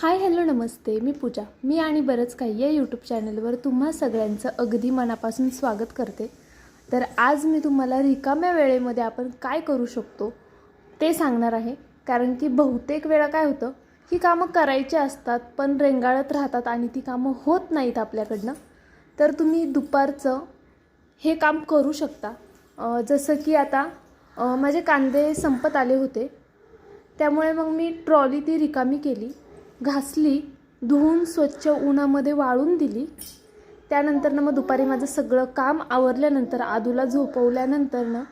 Hi hello नमस्ते. मी पूजा. मी आणि बरंच काही या यूट्यूब चॅनलवर तुम्हा सगळ्यांचं अगदी मनापासून स्वागत करते. तर आज मी तुम्हाला रिकाम्या वेळेमध्ये आपण काय करू शकतो ते सांगणार आहे. कारण की बहुतेक वेळा काय होतं ही कामं करायची असतात पण रेंगाळत राहतात आणि ती कामं होत नाहीत आपल्याकडनं. तर तुम्ही दुपारचं हे काम करू शकता. जसं की आता माझे कांदे संपत आले होते. त्यामुळे मग मी ट्रॉली ती रिकामी केली. घासली धुवून स्वच्छ उन्हामध्ये वाळून दिली. त्यानंतर ना मग दुपारी माझं सगळं काम आवरल्यानंतर आदूला झोपवल्यानंतर ना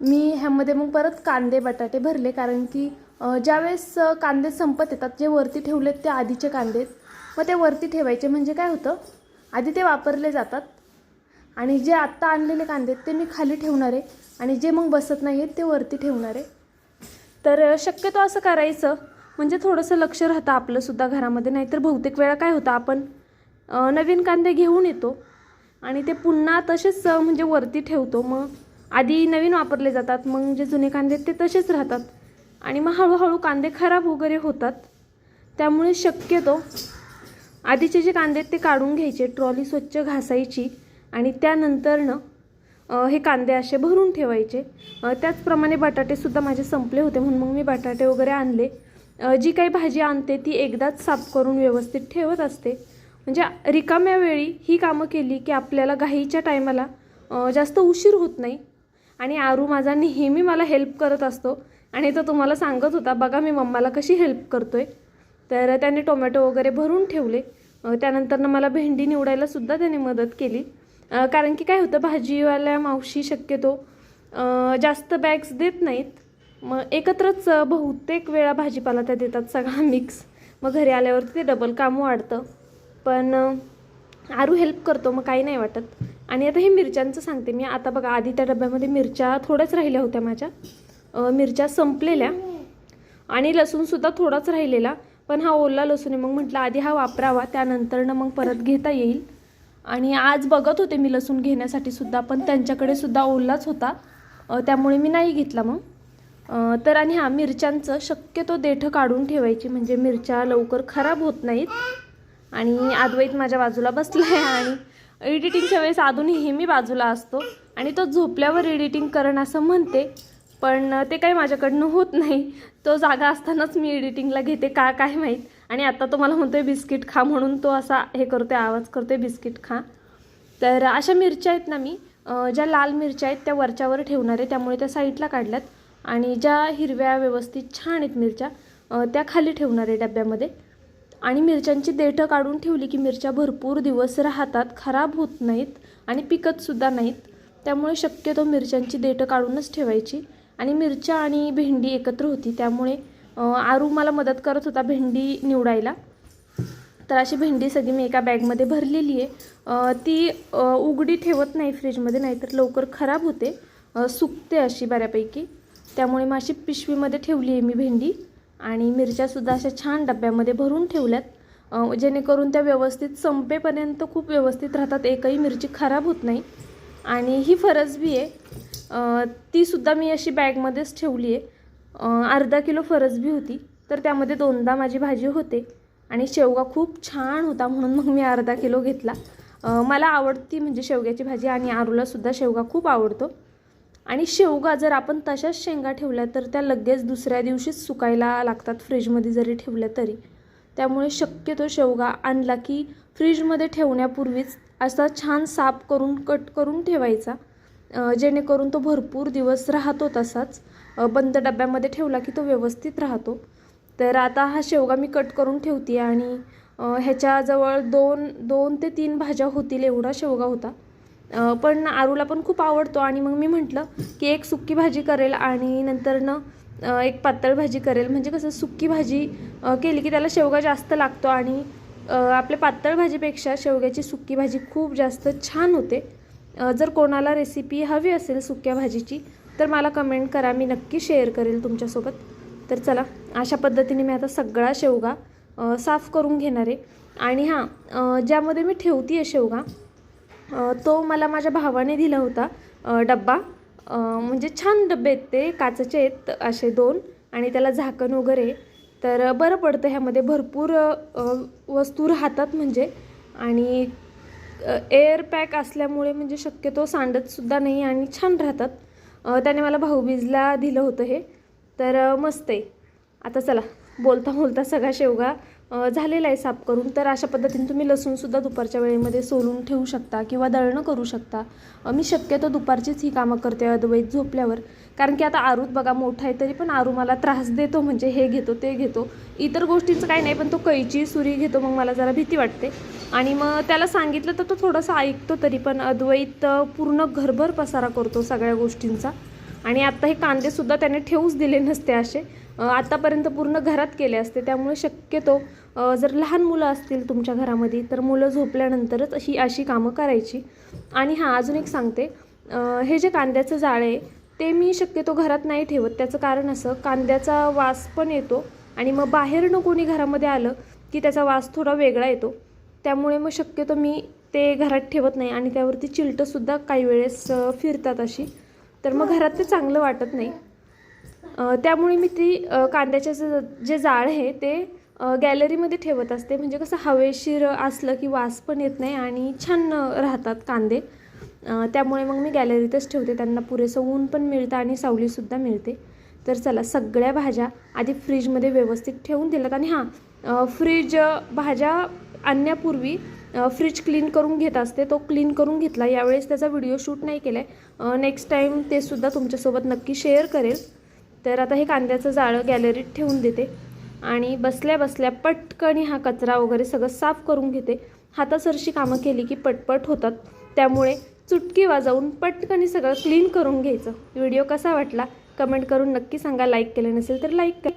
मी ह्यामध्ये मग परत कांदे बटाटे भरले. कारण की ज्यावेळेस कांदे संपत येतात जे वरती ठेवलेत ते आधीचे कांदे मग ते वरती ठेवायचे म्हणजे काय होतं? आधी ते वापरले जातात. आणि जे आत्ता आणलेले कांदे आहेत ते मी खाली ठेवणार आहे. आणि जे मग बसत नाही आहेत ते वरती ठेवणार आहे. तर शक्यतो असं करायचं. म्हणजे थोडंसं लक्ष राहतं आपलंसुद्धा घरामध्ये. नाहीतर बहुतेक वेळा काय होतं आपण नवीन कांदे घेऊन येतो आणि ते पुन्हा तसेच म्हणजे वरती ठेवतो. मग आधी नवीन वापरले जातात मग जे जुने कांदे आहेत ते तसेच राहतात. आणि मग हळूहळू कांदे खराब वगैरे होतात. त्यामुळे शक्यतो आधीचे जे कांदे आहेत ते काढून घ्यायचे ट्रॉली स्वच्छ घासायची आणि त्यानंतरनं हे कांदे असे भरून ठेवायचे. त्याचप्रमाणे बटाटेसुद्धा माझे संपले होते म्हणून मग मी बटाटे वगैरे आणले. जी काही भाजी आणते ती एकदाच साफ करून व्यवस्थित ठेवत असते. म्हणजे रिकाम्या वेळी ही कामं केली की आपल्याला घाईच्या टायमाला जास्त उशीर होत नाही. आणि आरू माझा नेहमी मला हेल्प करत असतो. आणि तो तुम्हाला सांगत होता बघा मी मम्माला कशी हेल्प करतो आहे तर त्याने टोमॅटो वगैरे भरून ठेवले. त्यानंतरनं मला भेंडी निवडायलासुद्धा त्याने मदत केली. कारण की काय होतं भाजीवाल्या मावशी शक्यतो जास्त बॅग्स देत नाहीत. मग एकत्रच बहुतेक वेळा भाजीपाला त्या देतात सगळा मिक्स मग घरी आल्यावरती ते डबल काम वाढतं. पण आरू हेल्प करतो मग काही नाही वाटत. आणि आता हे मिरच्यांचं सांगते मी. आता बघा आधी त्या डब्यामध्ये मिरच्या थोड्याच राहिल्या होत्या माझ्या. मिरच्या संपलेल्या. आणि लसूणसुद्धा थोडाच राहिलेला. पण हा ओला लसूण आहे. मग म्हटलं आधी हा वापरावा. त्यानंतरनं मग परत घेता येईल. आणि आज बघत होते मी लसूण घेण्यासाठी सुद्धा. पण त्यांच्याकडे सुद्धा ओलाच होता. त्यामुळे मी नाही घेतला मग. तर आणि हा मिरच्यांचं शक्यतो देठं काढून ठेवायची म्हणजे मिरच्या लवकर खराब होत नाहीत. आणि अद्वैत माझ्या बाजूला बसला आहे आणि एडिटिंगच्या वेळेस अजून नेहमी बाजूला असतो. आणि तो झोपल्यावर एडिटिंग करण असं म्हणते पण ते काही माझ्याकडनं होत नाही. तो जागा असतानाच मी एडिटिंगला घेते का काय माहीत. आणि आता तो मला म्हणतोय बिस्किट खा म्हणून तो असा हे करतोय आवाज करतोय बिस्किट खा. तर अशा मिरच्या आहेत ना मी ज्या लाल मिरच्या आहेत त्या वरच्यावर ठेवणार आहे त्यामुळे त्या साईडला काढल्यात. आणि ज्या हिरव्या व्यवस्थित छान आहेत मिरच्या त्या खाली ठेवणार आहे डब्यामध्ये. आणि मिरच्यांची देठं काढून ठेवली की मिरच्या भरपूर दिवस राहतात खराब होत नाहीत आणि पिकतसुद्धा नाहीत. त्यामुळे शक्यतो मिरच्यांची देठं काढूनच ठेवायची. आणि मिरच्या आणि भेंडी एकत्र होती त्यामुळे आरू मला मदत करत होता भेंडी निवडायला. तर अशी भेंडी सगळी मी एका बॅगमध्ये भरलेली आहे. ती उघडी ठेवत नाही फ्रीजमध्ये नाहीतर लवकर खराब होते. सुकते अशी बऱ्यापैकी. त्यामुळे माझी पिशवीमध्ये ठेवली आहे मी भेंडी आणि मिरच्यासुद्धा अशा छान डब्यामध्ये भरून ठेवल्यात. जेणेकरून त्या व्यवस्थित संपेपर्यंत खूप व्यवस्थित राहतात. एकही मिरची खराब होत नाही. आणि ही फरसबी आहे. तीसुद्धा मी अशी बॅगमध्येच ठेवली आहे. अर्धा किलो फरसबी होती. तर त्यामध्ये दोनदा माझी भाजी होते. आणि शेवगा खूप छान होता म्हणून मग मी अर्धा किलो घेतला. मला आवडती म्हणजे शेवग्याची भाजी आणि आरूलासुद्धा शेवगा खूप आवडतो. आणि शेवगा जर आपण तशाच शेंगा ठेवल्या तर त्या लगेच दुसऱ्या दिवशीच सुकायला लागतात फ्रीजमध्ये जरी ठेवल्या तरी. त्यामुळे शक्यतो शेवगा आणला की फ्रीजमध्ये ठेवण्यापूर्वीच असा छान साफ करून कट करून ठेवायचा. जेणेकरून तो भरपूर दिवस राहतो तसाच. बंद डब्यामध्ये ठेवला की तो व्यवस्थित राहतो. तर आता हा शेवगा मी कट करून ठेवते आणि ह्याच्याजवळ दोन दोन ते तीन भाज्या होतील एवढा शेवगा होता. पण आरूला पण खूप आवडतो आणि मग मी म्हटलं की एक सुक्की भाजी करेल आणि नंतरनं एक पातळ भाजी करेल. म्हणजे कसं सुक्की भाजी केली की त्याला शेवगा जास्त लागतो आणि आपल्या पातळ भाजीपेक्षा शेवग्याची सुक्की भाजी खूप जास्त छान होते. जर कोणाला रेसिपी हवी असेल सुक्या भाजीची तर मला कमेंट करा. मी नक्की शेअर करेल तुमच्यासोबत. तर चला अशा पद्धतीने मी आता सगळा शेवगा साफ करून घेणार. आहे आणि हां ज्यामध्ये मी ठेवते आहे शेवगा तो मला माझ्या भावाने दिला होता. डब्बा. म्हणजे छान डब्बे आहेत ते काचेचे आहेत असे दोन आणि त्याला झाकण वगैरे. तर बरं पडतं ह्यामध्ये. भरपूर वस्तू राहतात म्हणजे. आणि एअर पॅक असल्यामुळे म्हणजे शक्यतो सांडतसुद्धा नाही आणि छान राहतात. त्याने मला भाऊबीजला दिलं होतं हे. तर मस्त आहे. आता चला. बोलता बोलता सगळा शेवगा झालेला आहे साफ करून. तर अशा पद्धतीने तुम्ही लसूणसुद्धा दुपारच्या वेळेमध्ये सोलून ठेवू शकता किंवा दळणं करू शकता. मी शक्यतो दुपारचीच ही कामं करते अद्वैत झोपल्यावर. कारण की आता आरूत बघा मोठा आहे तरी पण आरू मला त्रास देतो म्हणजे हे घेतो ते घेतो. इतर गोष्टींचं काही नाही पण तो कैची सुरी घेतो मग मला जरा भीती वाटते. आणि मग त्याला सांगितलं तर तो थोडासा ऐकतो तरी पण. अद्वैत पूर्ण घरभर पसारा करतो सगळ्या गोष्टींचा. आणि आत्ता हे कांदेसुद्धा त्याने ठेवूच दिले नसते असे. आत्तापर्यंत पूर्ण घरात केले असते त्यामुळे शक्यतो जर लहान मुलं असतील तुमच्या घरामध्ये तर मुलं झोपल्यानंतरच ही अशी कामं करायची. आणि हां अजून एक सांगते. हे जे कांद्याचं जाळ आहे ते मी शक्यतो घरात नाही ठेवत. त्याचं कारण असं कांद्याचा वास पण येतो आणि मग बाहेरनं कोणी घरामध्ये आलं की त्याचा वास थोडा वेगळा येतो. त्यामुळे मग शक्यतो मी ते घरात ठेवत नाही आणि त्यावरती चिलटंसुद्धा काही वेळेस फिरतात अशी. तर मग घरात ते चांगलं वाटत नाही. त्यामुळे मी ती कांद्याचे जे जाळ आहे ते गॅलरीमध्ये ठेवत असते. म्हणजे कसं हवेशीर असलं की वास पण येत नाही आणि छान राहतात कांदे. त्यामुळे मग मी गॅलरीतच ठेवते. त्यांना पुरेसं ऊन पण मिळतं आणि सावलीसुद्धा मिळते. तर चला सगळ्या भाज्या आधी फ्रीजमध्ये व्यवस्थित ठेवून दिल्यात. आणि हां फ्रीज भाज्या आणण्यापूर्वी फ्रीज क्लीन करून घेत असते. तो क्लीन करून घेतला. यावेळेस त्याचा व्हिडिओ शूट नाही केला आहे नेक्स्ट टाईम ते सुद्धा तुमच्यासोबत नक्की शेअर करेल. तर आता हे कांद्याचं जाळं गॅलरीत ठेवून देते. आणि बसल्या बसल्या पटकन हा कचरा वगैरे सगळं साफ करून घेते. हातासरशी कामं केली की पटपट होतात. त्यामुळे चुटकी वाजवून पटकन सगळं क्लीन करून घ्यायचं. व्हिडिओ कसा वाटला? कमेंट करून नक्की सांगा. लाईक केलं नसेल तर लाईक करा.